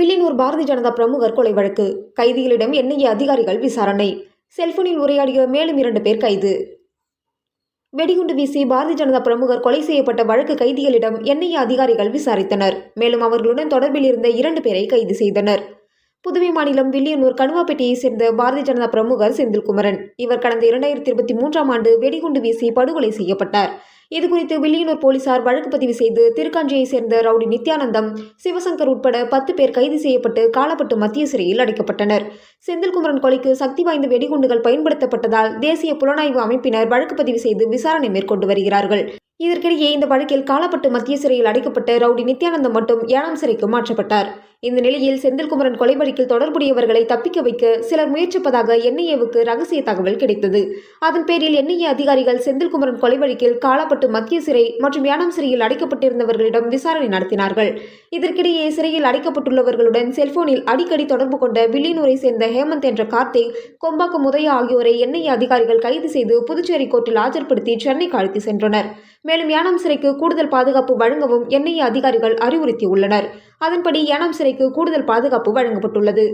பாரதிய ஜனதா பிரமுகர் கொலை வழக்கு. கைதிகளிடம் என்ஐஏ அதிகாரிகள் விசாரணை. செல்போனில் உரையாடிய மேலும் இரண்டு பேர் கைது. வெடிகுண்டு வீசி பாரதிய ஜனதா பிரமுகர் கொலை செய்யப்பட்ட வழக்கு கைதிகளிடம் என்ஐஏ அதிகாரிகள் விசாரித்தனர். மேலும் அவர்களுடன் தொடர்பில் இருந்த இரண்டு பேரை கைது செய்தனர். புதுவை மாநிலம் வில்லியனூர் கணுவாப்பேட்டையைச் சேர்ந்த பாரதிய ஜனதா பிரமுகர் செந்தில்குமரன். இவர் கடந்த இரண்டாயிரத்தி இருபத்தி மூன்றாம் ஆண்டு வெடிகுண்டு வீசி படுகொலை செய்யப்பட்டார். இதுகுறித்து வில்லியனூர் போலீசார் வழக்கு பதிவு செய்து திருக்காஞ்சியைச் சேர்ந்த ரவுடி நித்யானந்தம் சிவசங்கர் உட்பட பத்து பேர் கைது செய்யப்பட்டு காலப்பட்டு மத்திய சிறையில் அடைக்கப்பட்டனர். செந்தில்குமரன் கொலைக்கு சக்தி வாய்ந்த வெடிகுண்டுகள் பயன்படுத்தப்பட்டதால் தேசிய புலனாய்வு அமைப்பினர் வழக்கு பதிவு செய்து விசாரணை மேற்கொண்டு வருகிறார்கள். இதற்கிடையே இந்த வழக்கில் காலப்பட்டு மத்திய சிறையில் அடைக்கப்பட்ட ரவுடி நித்யானந்தம் மட்டும் ஏழாம் சிறைக்கு மாற்றப்பட்டார். இந்த நிலையில் செந்தில்குமரன் கொலை வழக்கில் தொடர்புடையவர்களை தப்பிக்க வைக்க சிலர் முயற்சிப்பதாக என்ஐஏவுக்கு ரகசிய தகவல் கிடைத்தது. அதன் பேரில் என்ஐஏ அதிகாரிகள் செந்தில்குமரன் கொலை வழக்கில் காலாப்பட்டு மத்திய சிறை மற்றும் யானம் சிறையில் அடைக்கப்பட்டிருந்தவர்களிடம் விசாரணை நடத்தினார்கள். இதற்கிடையே சிறையில் அடைக்கப்பட்டுள்ளவர்களுடன் செல்போனில் அடிக்கடி தொடர்பு கொண்ட வில்லியனூரை சேர்ந்த ஹேமந்த் என்ற கார்த்திக் கொம்பாக்கம் உதயா ஆகியோரை என்ஐஏ அதிகாரிகள் கைது செய்து புதுச்சேரி கோர்ட்டில் ஆஜர்படுத்தி சென்னைக்கு அழைத்து சென்றனர். மேலும் யானம் சிறைக்கு கூடுதல் பாதுகாப்பு வழங்கவும் என்ஐஏ அதிகாரிகள் அறிவுறுத்தியுள்ளனர். அதன்படி ஏனாம் சிறைக்கு கூடுதல் பாதுகாப்பு வழங்கப்பட்டுள்ளது.